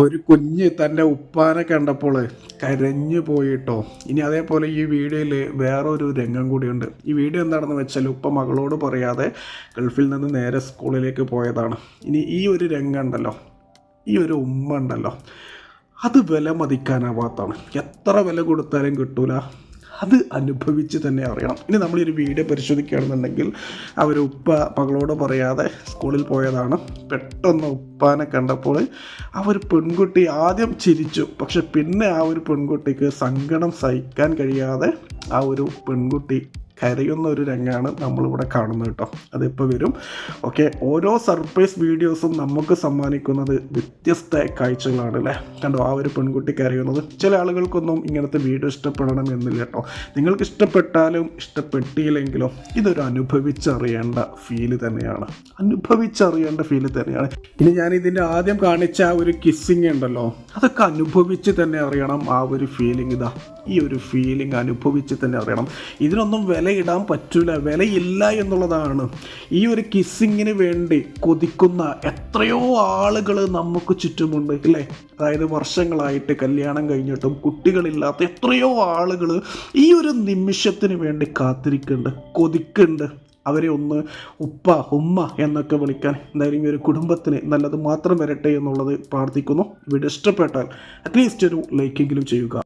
ഒരു കുഞ്ഞ് തന്റെ ഉപ്പാനെ കണ്ടപ്പോൾ കരഞ്ഞു പോയിട്ടോ. ഇനി അതേപോലെ ഈ വീഡിയോയിൽ വേറൊരു രംഗം കൂടിയുണ്ട്. ഈ വീഡിയോ എന്താണെന്ന് വെച്ചാൽ ഉപ്പ മകളോട് പറയാതെ ഗൾഫിൽ നിന്ന് നേരെ സ്കൂളിലേക്ക് പോയതാണ്. ഇനി ഈ ഒരു രംഗം ഉണ്ടല്ലോ ഈ ഒരു ഉമ്മ ഉണ്ടല്ലോ അത് വില മതിക്കാനാവാത്താണ് എത്ര വില കൊടുത്താലും കിട്ടൂല. അത് അനുഭവിച്ച് തന്നെ അറിയണം. ഇനി ഒരു വീഡിയോ പരിശോധിക്കുകയാണെന്നുണ്ടെങ്കിൽ അവർ ഉപ്പ മകളോട് പറയാതെ സ്കൂളിൽ പോയതാണ്. പെട്ടെന്ന് ഉപ്പാനെ കണ്ടപ്പോൾ ആ ഒരു പെൺകുട്ടി ആദ്യം ചിരിച്ചു. പക്ഷെ പിന്നെ ആ ഒരു പെൺകുട്ടിക്ക് സങ്കടം സഹിക്കാൻ കഴിയാതെ ആ ഒരു പെൺകുട്ടി കരയുന്ന ഒരു രംഗമാണ് നമ്മളിവിടെ കാണുന്നത് കേട്ടോ. അതിപ്പോൾ വരും. ഓക്കെ ഓരോ സർപ്രൈസ് വീഡിയോസും നമുക്ക് സമ്മാനിക്കുന്നത് വ്യത്യസ്ത കാഴ്ചകളാണ് അല്ലേ? കണ്ടോ ആ ഒരു പെൺകുട്ടി കരയുന്നത്. ചില ആളുകൾക്കൊന്നും ഇങ്ങനത്തെ വീഡിയോ ഇഷ്ടപ്പെടണം എന്നില്ല കേട്ടോ. നിങ്ങൾക്ക് ഇഷ്ടപ്പെട്ടാലും ഇഷ്ടപ്പെട്ടില്ലെങ്കിലും ഇതൊരു അനുഭവിച്ചറിയേണ്ട ഫീൽ തന്നെയാണ്. അനുഭവിച്ചറിയേണ്ട ഫീൽ തന്നെയാണ്. ഇനി ഞാൻ ഇതിന്റെ ആദ്യം കാണിച്ച ആ ഒരു കിസ്സിങ് ഉണ്ടല്ലോ അതൊക്കെ അനുഭവിച്ച് തന്നെ അറിയണം ആ ഒരു ഫീലിംഗ് ഇതാ. ഈ ഒരു ഫീലിംഗ് അനുഭവിച്ച് തന്നെ അറിയണം. ഇതിനൊന്നും വിലയിടാൻ പറ്റൂല. വിലയില്ല എന്നുള്ളതാണ്. ഈ ഒരു കിസ്സിങ്ങിന് വേണ്ടി കൊതിക്കുന്ന എത്രയോ ആളുകൾ നമുക്ക് ചുറ്റുമുണ്ട് അല്ലേ? അതായത് വർഷങ്ങളായിട്ട് കല്യാണം കഴിഞ്ഞിട്ടും കുട്ടികളില്ലാത്ത എത്രയോ ആളുകൾ ഈ ഒരു നിമിഷത്തിന് വേണ്ടി കാത്തിരിക്കുന്നുണ്ട് കൊതിക്കുന്നുണ്ട്. അവരെ ഒന്ന് ഉപ്പ ഉമ്മ എന്നൊക്കെ വിളിക്കാൻ എന്തായാലും ഈ ഒരു കുടുംബത്തിന് നല്ലത് മാത്രം വരട്ടെ എന്നുള്ളത് പ്രാർത്ഥിക്കുന്നു. വീഡിയോ ഇഷ്ടപ്പെട്ടാൽ അറ്റ്ലീസ്റ്റ് ഒരു ലൈക്കെങ്കിലും ചെയ്യുക.